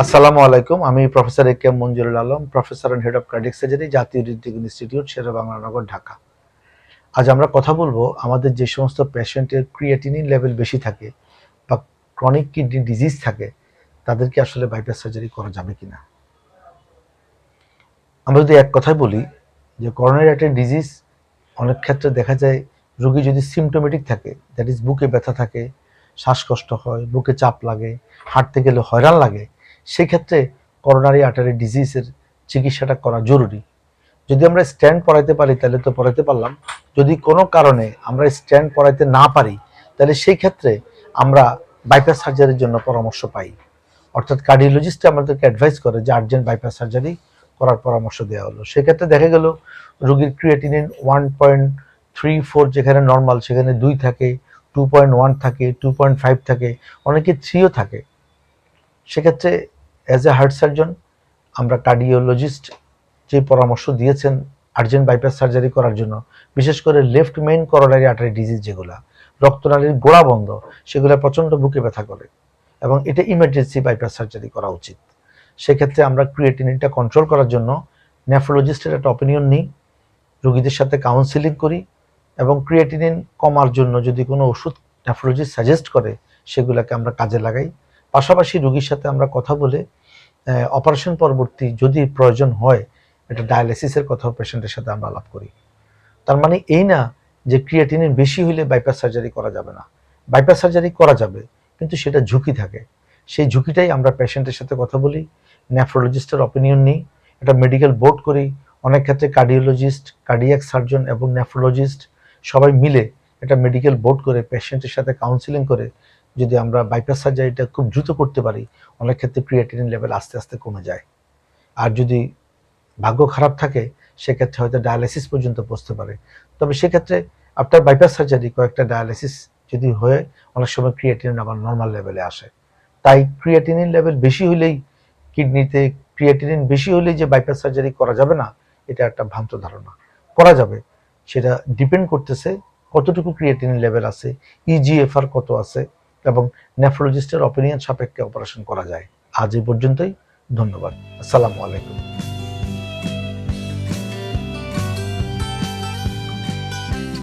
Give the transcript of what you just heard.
আসসালামু আলাইকুম। আমি professor A K Manzurul Alam, professor and head of cardiac surgery, জাতীয় হৃদরোগ ইনস্টিটিউট শেরে বাংলানগর ঢাকা। আজ আমরা কথা বলব আমাদের যে সমস্ত পেশেন্টের ক্রিয়েটিনিন লেভেল বেশি থাকে বা ক্রনিক কিডনি ডিজিজ থাকে, তাদেরকে আসলে বাইপাস সার্জারি করা যাবে কিনা? আমরা যদি এক কথায় বলি যে করোনারি আর্টারি ডিজিজ অনেক ক্ষেত্রে দেখা যায় রোগী যদি সিমটোমেটিক থাকে দ্যাট ইজ বুকে ব্যথা থাকে, শ্বাসকষ্ট হয়, বুকে চাপ লাগে, হাঁটতে গেলে হয়রান লাগে সেক্ষেত্রে করোনারি আর্টারি ডিজিজের চিকিৎসাটা করা জরুরি। যদি আমরা স্ট্যান্ড পড়াইতে পারি, তাহলে তো পড়াইতে পারলাম। যদি কোনো কারণে আমরা স্ট্যান্ড পড়াইতে না পারি, তাহলে সেই ক্ষেত্রে আমরা বাইপাস সার্জারির জন্য পরামর্শ পাই। অর্থাৎ কার্ডিওলজিস্ট আমাদেরকে অ্যাডভাইস করে যে আর্জেন্ট বাইপাস সার্জারি করার পরামর্শ দেওয়া হলো। সেক্ষেত্রে দেখা গেল, রোগীর creatinine one point three four যেখানে নর্মাল সেখানে দুই থাকে টু পয়েন্ট ওয়ান থাকে টু পয়েন্ট ফাইভ থাকে, অনেকে থ্রিও থাকে। সেক্ষেত্রে অ্যাজ এ হার্ট সার্জন আমরা কার্ডিওলজিস্ট যে পরামর্শ দিয়েছেন আর্জেন্ট বাইপাস সার্জারি করার জন্য, বিশেষ করে left main coronary artery disease যেগুলা, রক্তনালীর গোড়া বন্ধ, সেগুলো প্রচণ্ড বুকে ব্যথা করে এবং এটা ইমার্জেন্সি বাইপাস সার্জারি করা উচিত। সেক্ষেত্রে আমরা ক্রিয়েটিনিনটা কন্ট্রোল করার জন্য নেফ্রোলজিস্টের একটা অপিনিয়ন নিই, রোগীদের সাথে কাউন্সিলিং করি এবং ক্রিয়েটিনিন কমার জন্য যদি কোনো ওষুধ নেফ্রোলজিস্ট সাজেস্ট করে, সেগুলোকে আমরা কাজে লাগাই। পাশাপাশি রোগীর সাথে আমরা কথা বলে অপারেশন পরবর্তী যদি প্রয়োজন হয়, এটা ডায়ালিসিসের কথাও পেশেন্টের সাথে আমরা আলাপ করি। তার মানে এই না যে ক্রিয়েটিনিন বেশি হলে বাইপাস সার্জারি করা যাবে না। বাইপাস সার্জারি করা যাবে, কিন্তু সেটা ঝুঁকি থাকে। সেই ঝুঁকিটাই আমরা পেশেন্টের সাথে কথা বলি নেফ্রোলজিস্টের অপিনিয়ন নিই, একটা মেডিকেল বোর্ড করি, অনেক ক্ষেত্রে কার্ডিওলজিস্ট কার্ডিয়াক সার্জন এবং নেফ্রোলজিস্ট সবাই মিলে একটা মেডিকেল বোর্ড করে পেশেন্টের সাথে কাউন্সিলিং করে যদি আমরা বাইপাস সার্জারিটা খুব দ্রুত করতে পারি, অনেক ক্ষেত্রে ক্রিয়েটিনিন লেভেল আস্তে আস্তে কমে যায়। আর যদি ভাগ্য খারাপ থাকে, সেক্ষেত্রে হয়তো ডায়ালিসিস পর্যন্ত পৌঁছতে পারে। তবে সেক্ষেত্রে আফটার বাইপাস সার্জারি কয়েকটা ডায়ালিসিস যদি হয়ে, অনেক সময় ক্রিয়েটিনিন আবার নর্মাল লেভেলে আসে। তাই ক্রিয়েটিনিন লেভেল বেশি হলেই কিডনিতে ক্রিয়েটিনিন বেশি হলেই যে বাইপাস সার্জারি করা যাবে না, এটা একটা ভ্রান্ত ধারণা। করা যাবে, সেটা ডিপেন্ড করতেছে কতটুকু ক্রিয়েটিনিন লেভেল আছে ইজিএফআর কত আছে এবং নেফ্রোলজিস্টের অপিনিয়ন সাপেক্ষে অপারেশন করা যায়। আজ এই পর্যন্তই ধন্যবাদ। আসসালামু আলাইকুম।